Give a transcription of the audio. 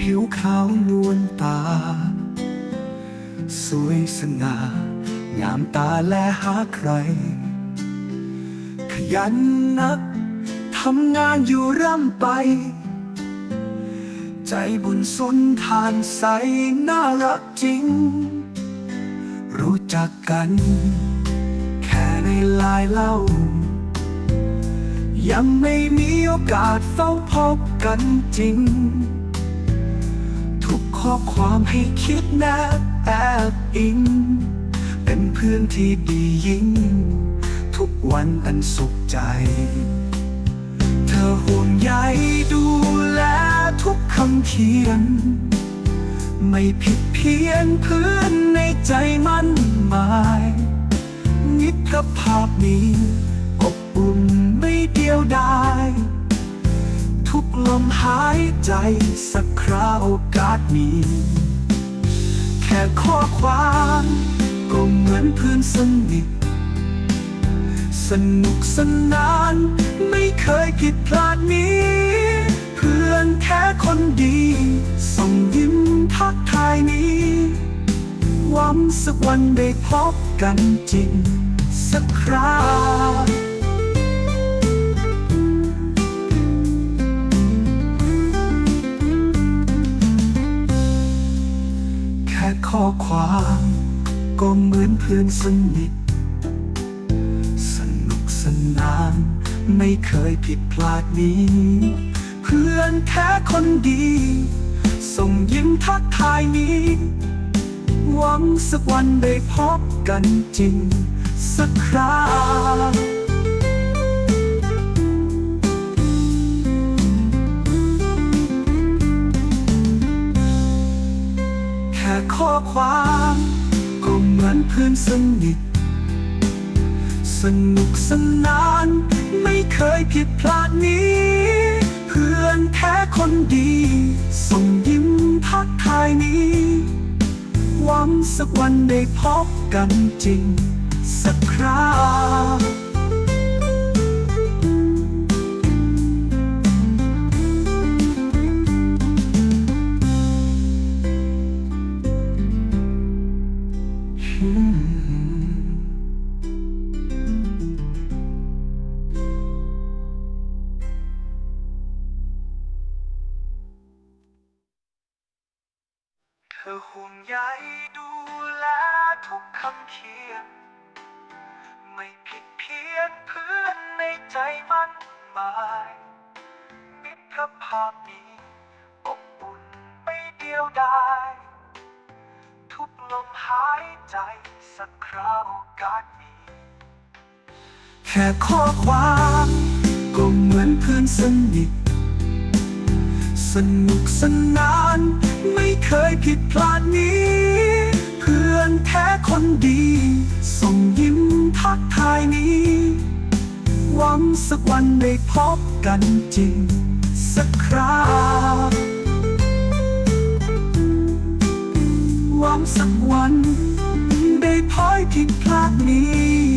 ผิวขาวนวลตา สวยสง่างามตาและหาใคร ขยันนักทำงานอยู่ร่ำไป ใจบุญสุนทานใสน่ารักจริง รู้จักกัน แค่ในลายเล่า ยังไม่มีโอกาสเฝ้าพบกันจริง ทุกข้อความให้คิดแนบแอบอิง เป็นเพื่อนที่ดียิ่ง ทุกวันอันสุขใจ เธอห่วงใยดูแลทุกคำเขียน ไม่ผิดเพี้ยนเพื่อนในใจมั่นหมายมิตรภาพนี้ อุ่นไม่เดียวดายทุกลมหายใจสักคราโอกาสมีแค่ข้อความก็เหมือนเพื่อนสนิทสนุกสนานไม่เคยผิดพลาดนี้ เพื่อนแค่คนดี ส่งยิ้มทักทายนี้หวังสักวันได้พบกันจริง สักคราแค่ข้อความ ก็เหมือนเพื่อนสนิท สนุกสนาน ไม่เคยผิดพลาดนี้ เพื่อนแค่คนดี ส่งยิ้มทักทายนี้ หวังสักวันได้พบกันจริง สักครา ข้อความก็เหมือนเพื่อนสนิท สนุกสนานไม่เคยผิดพลาดนี้ เพื่อนแค่คนดี ส่งยิ้มทักทายนี้ หวังสักวันได้พบกันจริง สักครา เธอห่วงใยดูแลทุกคำเขียน ไม่ผิดเพี้ยนเพื่อนในใจมันหมายมิตรภาพนี้อบอุ่นไม่เดียวดาย หายใจสักคราวโอกาสมีแค่ข้อความก็เหมือนเพื่อนสนิท สนุกสนาน ไม่เคยผิดพลาดนี้ เพื่อนแค่คนดี ส่งยิ้มทักทายนี้ หวังสักวันได้พบกันจริง สักครา หวังสักวัน ได้พ้อยผิดพลาดนี้